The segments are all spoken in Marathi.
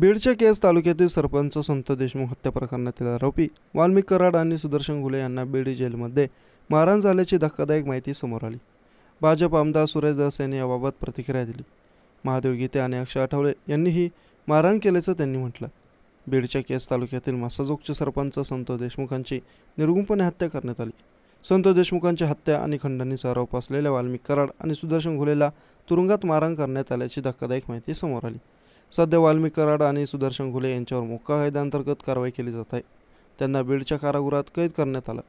बीडच्या केस तालुक्यातील सरपंच संत देशमुख हत्या प्रकरणातील आरोपी वाल्मिक कराड आणि सुदर्शन घुले यांना बीड जेलमध्ये मारहाण झाल्याची धक्कादायक माहिती समोर आली. भाजप आमदार सुरेश दास यांनी याबाबत प्रतिक्रिया दिली. महादेव गीते आणि अक्षय आठवले यांनीही मारहाण केल्याचं त्यांनी म्हटलं. बीडच्या केस तालुक्यातील मासाजोगचे सरपंच संत देशमुखांची निर्गुणपणे हत्या करण्यात आली. संत देशमुखांची हत्या आणि खंडणीचा आरोप असलेल्या वाल्मिक कराड आणि सुदर्शन घुलेला तुरुंगात मारहाण करण्यात आल्याची धक्कादायक माहिती समोर आली. सध्या वाल्मिक कराड आणि सुदर्शन घुले यांच्यावर मोक्का कायद्याअंतर्गत कारवाई केली जात आहे. त्यांना बीडच्या कारागृहात कैद करण्यात आलं.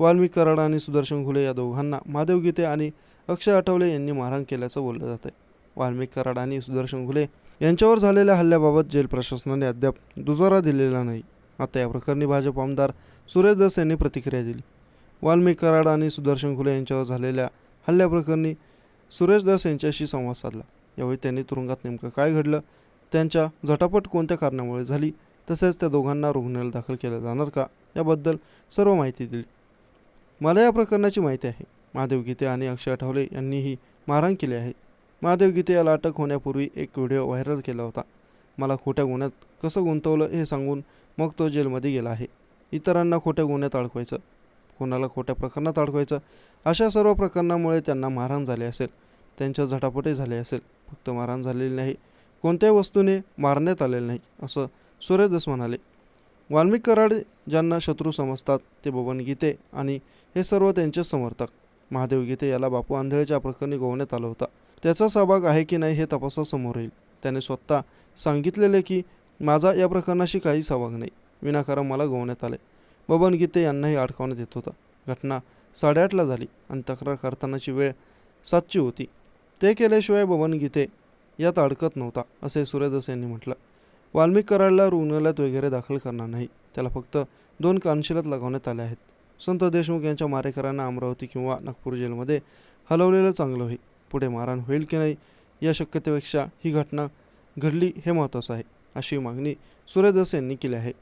वाल्मिक कराड आणि सुदर्शन घुले या दोघांना महादेव गीते आणि अक्षय आठवले यांनी मारहाण केल्याचं बोललं जात आहे. वाल्मिक कराड आणि सुदर्शन घुले यांच्यावर झालेल्या हल्ल्याबाबत जेल प्रशासनाने अद्याप दुजोरा दिलेला नाही. आता या प्रकरणी भाजप आमदार सुरेश दस यांनी प्रतिक्रिया दिली. वाल्मिक कराड आणि सुदर्शन घुले यांच्यावर झालेल्या हल्ल्याप्रकरणी सुरेश दस यांच्याशी संवाद साधला. यावेळी त्यांनी तुरुंगात नेमकं काय घडलं त्यांच्या झटापट कोणत्या कारणामुळे झाली तसेच त्या दोघांना रुग्णालयात दाखल केलं जाणार का याबद्दल सर्व माहिती दिली. मला या प्रकरणाची माहिती आहे. महादेव गीते आणि अक्षय आठवले यांनीही मारहाण केली आहे. महादेव गीते याला अटक होण्यापूर्वी एक व्हिडिओ व्हायरल केला होता. मला खोट्या गुन्ह्यात कसं गुंतवलं हे सांगून मग तो जेलमध्ये गेला आहे. इतरांना खोट्या गुन्ह्यात अडकवायचं कोणाला खोट्या प्रकरणात अडकवायचं अशा सर्व प्रकरणामुळे त्यांना मारहाण झाले असेल. त्यांच्या झटापटही झाले असेल. फक्त मारहाण झालेली नाही कोणत्याही वस्तूने मारण्यात आलेले नाही असं सूर्यदास म्हणाले. वाल्मिक कराड ज्यांना शत्रू समजतात ते बबन गीते आणि हे सर्व त्यांचे समर्थक. महादेव गीते याला बापू आंधळेच्या प्रकरणी गोवण्यात आलं होता. त्याचा सहभाग आहे की नाही हे तपासासमोर येईल. त्याने स्वतः सांगितलेले की माझा या प्रकरणाशी काही सहभाग नाही. विनाकारण मला गोवण्यात आले. बबन गीते यांनाही अडकवण्यात येत होता. घटना साडेआठला झाली आणि तक्रार करतानाची वेळ सातची होती. ते केल्याशिवाय बबन गीते यात अडकत नव्हता असे सूर्यदास यांनी म्हटलं. वाल्मिक कराडला रुग्णालयात वगैरे दाखल करणार नाही. त्याला फक्त दोन कानशिलात लागवण्यात आले आहेत. संत देशमुख यांच्या मारेकरांना अमरावती किंवा नागपूर जेलमध्ये हलवलेलं चांगलं होईल. पुढे मारहाण होईल की नाही या शक्यतेपेक्षा ही घटना घडली हे महत्त्वाचं आहे अशी मागणी सूर्यदास यांनी केली आहे.